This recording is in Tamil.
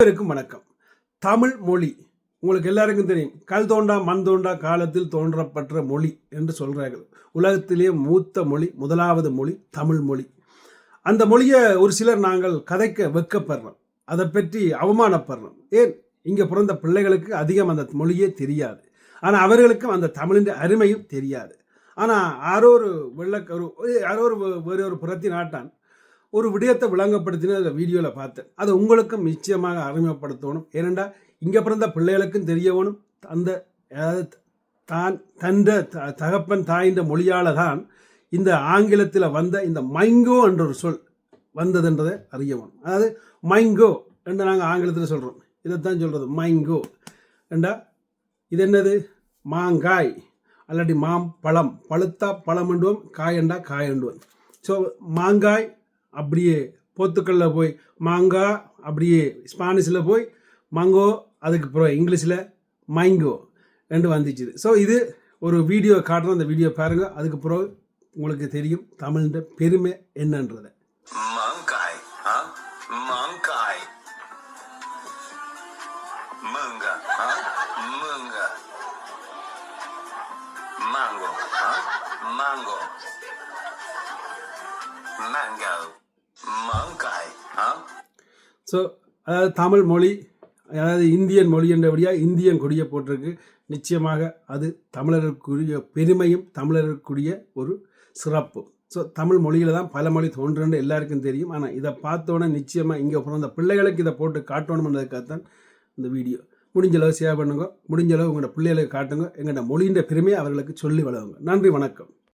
அனைவருக்கும் வணக்கம். தமிழ் மொழி உங்களுக்கு எல்லாருக்கும் தெரியும். கல் தோண்டா மண் தோண்டா காலத்தில் தோன்றப்பட்ட மொழி என்று சொல்கிறார்கள் உலகத்திலேயே மூத்த மொழி முதலாவது மொழி தமிழ் மொழி. அந்த மொழியை ஒரு சிலர் நாங்கள் கதைக்க வெக்கப்படுறோம் அதை பற்றி அவமானப்படுறோம். ஏன்? இங்கே பிறந்த பிள்ளைகளுக்கு அதிகம் அந்த மொழியே தெரியாது. ஆனால் அவர்களுக்கும் அந்த தமிழின் அருமையும் தெரியாது. ஆனால் யாரோ ஒரு வெள்ளக்க ஒரு யாரோ ஒரு வே- வேறு ஒரு புறத்தி நாட்டான் ஒரு விடயத்தை விளங்கப்படுத்தின அந்த வீடியோவில் பார்த்தேன். அதை உங்களுக்கும் நிச்சயமாக அறிமுகப்படுத்தணும். ஏனெண்டா இங்கே பிறந்த பிள்ளைகளுக்கும் தெரியவனும் அந்த அதாவது தான் தந்த த- தகப்பன் தாயின்ற மொழியால் தான் இந்த ஆங்கிலத்தில் வந்த இந்த மைங்கோ என்ற ஒரு சொல் வந்ததுன்றதை அறியவனும் அதாவது மைங்கோ என்று நாங்கள் ஆங்கிலத்தில் சொல்கிறோம் இதைத்தான் சொல்கிறது மைங்கோ. ஏண்டா இது என்னது? மாங்காய். அல்லாட்டி மாம் பழம். பழுத்தா பழம் என்றுவோம் காயண்டா காயண்டுவோம் ஸோ மாங்காய் அப்படியே போத்துக்கல்ல போய் மாங்கா அப்படியே ஸ்பானிஷில் போய் மாங்கோ அதுக்கு அப்புறம் இங்கிலீஷில் மைங்கோ ரெண்டு வந்துச்சு ஸோ இது ஒரு வீடியோ காட்டுறோம் அந்த வீடியோ பாருங்கள் அதுக்கு பிறகு உங்களுக்கு தெரியும் தமிழ்ன்ற பெருமை என்னன்றதை. மாங்காய் மாங்காய் Monkey. Munga, மாங்கோ ஸோ அதாவது தமிழ் மொழி அதாவது இந்தியன் மொழி என்றபடியாக இந்தியன் கொடியை போட்டிருக்கு. நிச்சயமாக அது தமிழருக்குரிய பெருமையும் தமிழருக்குரிய ஒரு சிறப்பு. ஸோ தமிழ் மொழியில் தான் பல மொழி தோன்றுன்னு எல்லாருக்கும் தெரியும். ஆனால் இதை பார்த்தோன்னே நிச்சயமாக இங்கே பிறந்த பிள்ளைகளுக்கு இதை போட்டு காட்டணுன்றதுக்காகத்தான் இந்த வீடியோ. முடிஞ்சளவு ஷேர் பண்ணுங்க. முடிஞ்சளவு உங்களோட பிள்ளைகளுக்கு காட்டுங்க. எங்களோட மொழியின் பெருமையை அவர்களுக்கு சொல்லி வளருங்க நன்றி வணக்கம்.